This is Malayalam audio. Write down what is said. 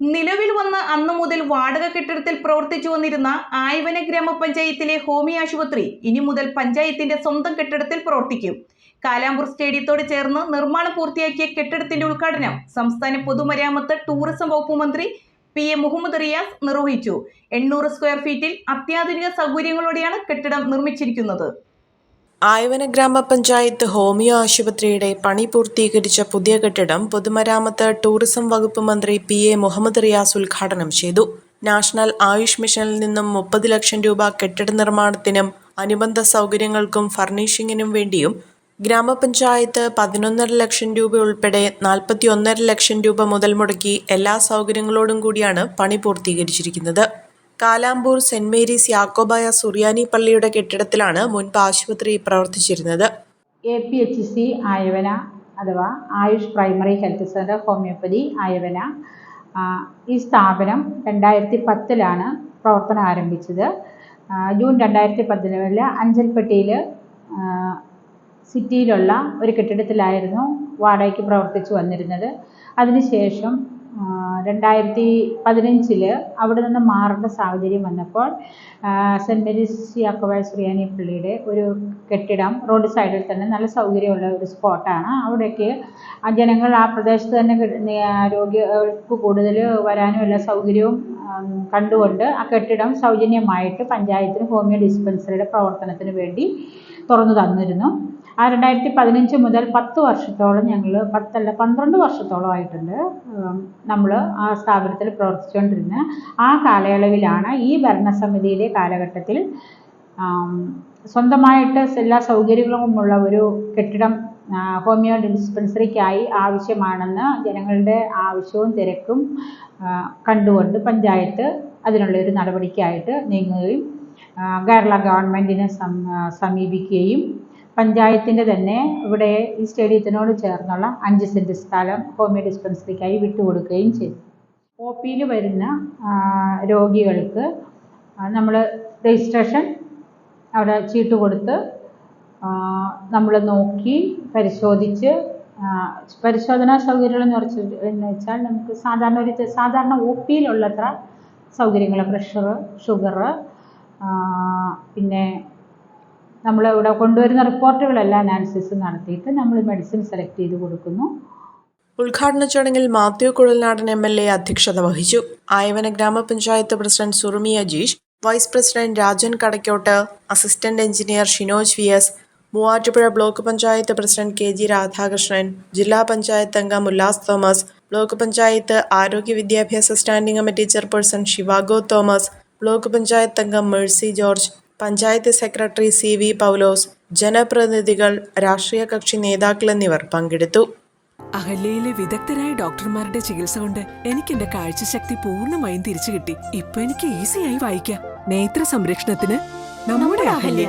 നിലവിൽ വന്ന അന്നു മുതൽ വാടക കെട്ടിടത്തിൽ പ്രവർത്തിച്ചു വന്നിരുന്ന ആയവന ഗ്രാമപഞ്ചായത്തിലെ ഹോമി ആശുപത്രി ഇനി മുതൽ പഞ്ചായത്തിന്റെ സ്വന്തം കെട്ടിടത്തിൽ പ്രവർത്തിക്കും. കാലാമ്പൂർ സ്റ്റേഡിയത്തോട് ചേർന്ന് നിർമ്മാണം പൂർത്തിയാക്കിയ കെട്ടിടത്തിന്റെ ഉദ്ഘാടനം സംസ്ഥാന പൊതുമരാമത്ത് ടൂറിസം വകുപ്പ് മന്ത്രി പി എ മുഹമ്മദ് റിയാസ് നിർവഹിച്ചു. എണ്ണൂറ് സ്ക്വയർ ഫീറ്റിൽ അത്യാധുനിക സൗകര്യങ്ങളോടെയാണ് കെട്ടിടം നിർമ്മിച്ചിരിക്കുന്നത്. ആയവന ഗ്രാമപഞ്ചായത്ത് ഹോമിയോ ആശുപത്രിയുടെ പണി പൂർത്തീകരിച്ച പുതിയ കെട്ടിടം പൊതുമരാമത്ത് ടൂറിസം വകുപ്പ് മന്ത്രി പി എ മുഹമ്മദ് റിയാസ് ഉദ്ഘാടനം ചെയ്തു. നാഷണൽ ആയുഷ് മിഷനിൽ നിന്നും മുപ്പത് ലക്ഷം രൂപ കെട്ടിട നിർമ്മാണത്തിനും അനുബന്ധ സൗകര്യങ്ങൾക്കും ഫർണിഷിങ്ങിനും വേണ്ടിയും ഗ്രാമപഞ്ചായത്ത് പതിനൊന്നര ലക്ഷം രൂപ ഉൾപ്പെടെ നാൽപ്പത്തി ഒന്നര ലക്ഷം രൂപ മുതൽ മുടക്കി എല്ലാ സൗകര്യങ്ങളോടും കൂടിയാണ് പണി പൂർത്തീകരിച്ചിരിക്കുന്നത്. കാലാമ്പൂർ സെന്റ് മേരീസ് യാക്കോബായ സുറിയാനി പള്ളിയുടെ കെട്ടിടത്തിലാണ് മുൻപ് ആശുപത്രി പ്രവർത്തിച്ചിരുന്നത്. A P H C Ayavana അഥവാ AYUSH primary health centre homoeopathy Ayavana ഈ സ്ഥാപനം രണ്ടായിരത്തി പത്തിലാണ് പ്രവർത്തനം ആരംഭിച്ചത്. ജൂൺ രണ്ടായിരത്തി പതിനേഴിൽ അഞ്ചൽപ്പെട്ടിയിൽ സിറ്റിയിലുള്ള ഒരു കെട്ടിടത്തിലായിരുന്നു വാടകയ്ക്ക് പ്രവർത്തിച്ചു വന്നിരുന്നത്. അതിനുശേഷം രണ്ടായിരത്തി പതിനഞ്ചിൽ അവിടെ നിന്ന് മാറേണ്ട സാഹചര്യം വന്നപ്പോൾ സെന്റ് മേരീസ് യാക്കോബായ ശ്രീയാനി പള്ളിയുടെ ഒരു കെട്ടിടം റോഡ് സൈഡിൽ തന്നെ നല്ല സൗകര്യമുള്ള ഒരു സ്പോട്ടാണ്. അവിടേക്ക് ജനങ്ങൾ ആ പ്രദേശത്ത് തന്നെ രോഗികൾക്ക് കൂടുതൽ വരാനും എല്ലാ സൗകര്യവും കണ്ടുകൊണ്ട് ആ കെട്ടിടം സൗജന്യമായിട്ട് പഞ്ചായത്തിന് ഹോമിയോ ഡിസ്പെൻസറിയുടെ പ്രവർത്തനത്തിന് വേണ്ടി തുറന്നു തന്നിരുന്നു. ആ രണ്ടായിരത്തി പതിനഞ്ച് മുതൽ പത്ത് വർഷത്തോളം ഞങ്ങൾ പത്തല്ല പന്ത്രണ്ട് വർഷത്തോളം ആയിട്ടുണ്ട് നമ്മൾ ആ സ്ഥാപനത്തിൽ പ്രവർത്തിച്ചുകൊണ്ടിരുന്ന ആ കാലയളവിലാണ് ഈ ഭരണസമിതിയിലെ കാലഘട്ടത്തിൽ സ്വന്തമായിട്ട് എല്ലാ സൗകര്യങ്ങളുമുള്ള ഒരു കെട്ടിടം ഹോമിയോ ഡിസ്പെൻസറിക്കായി ആവശ്യമാണെന്ന് ജനങ്ങളുടെ ആവശ്യവും തിരക്കും കണ്ടുകൊണ്ട് പഞ്ചായത്ത് അതിനുള്ള ഒരു നടപടിക്കായിട്ട് നീങ്ങുകയും കേരള ഗവൺമെന്റിനെ സമീപിക്കുകയും പഞ്ചായത്തിന്റെ തന്നെ ഇവിടെ ഈ സ്റ്റേഡിയത്തിനോട് ചേർന്നുള്ള അഞ്ച് സെന്റ് സ്ഥലം ഹോമിയോ ഡിസ്പെൻസറിക്കായി വിട്ടുകൊടുക്കുകയും ചെയ്തു. ഒ പിയിൽ വരുന്ന രോഗികൾക്ക് നമ്മൾ രജിസ്ട്രേഷൻ അവിടെ ചീട്ട് കൊടുത്ത് നമ്മൾ നോക്കി പരിശോധിച്ച് പരിശോധനാ സൗകര്യങ്ങൾ എന്ന് വെച്ച് എന്ന് വെച്ചാൽ നമുക്ക് സാധാരണ ഒരു സാധാരണ ഒ പിയിലുള്ളത്ര സൗകര്യങ്ങൾ പ്രഷർ ഷുഗർ പിന്നെ നമ്മൾ ഇവിടെ കൊണ്ടുവരുന്ന റിപ്പോർട്ടുകളെല്ലാം അനാലിസിസ് നടത്തിയിട്ട് നമ്മൾ മെഡിസിൻ സെലക്ട് ചെയ്ത് കൊടുക്കുന്നു. ഉദ്ഘാടന ചടങ്ങിൽ Mathew Kuzhalnadan M L A അധ്യക്ഷത വഹിച്ചു. ആയവന ഗ്രാമപഞ്ചായത്ത് president Surumi Ajeesh vice president Rajan Kadakkottu assistant engineer Shinoj V S Muvattupuzha block panchayat president K G Radhakrishnan ജില്ലാ പഞ്ചായത്ത് അംഗം ഉല്ലാസ് തോമസ് ബ്ലോക്ക് പഞ്ചായത്ത് ആരോഗ്യ വിദ്യാഭ്യാസ standing committee chairperson Shivago Thomas block panchayat അംഗം Mercy George panchayat secretary C V Paulose ജനപ്രതിനിധികൾ രാഷ്ട്രീയ കക്ഷി നേതാക്കൾ എന്നിവർ പങ്കെടുത്തു. അഹല്യയിലെ വിദഗ്ധരായ ഡോക്ടർമാരുടെ ചികിത്സ കൊണ്ട് എനിക്ക് എന്റെ കാഴ്ചശക്തി പൂർണമായും തിരിച്ചു കിട്ടി ഇപ്പൊ എനിക്ക് ഈസിയായി വായിക്കാം. നേത്ര സംരക്ഷണത്തിന് നമ്മുടെ Ahalya.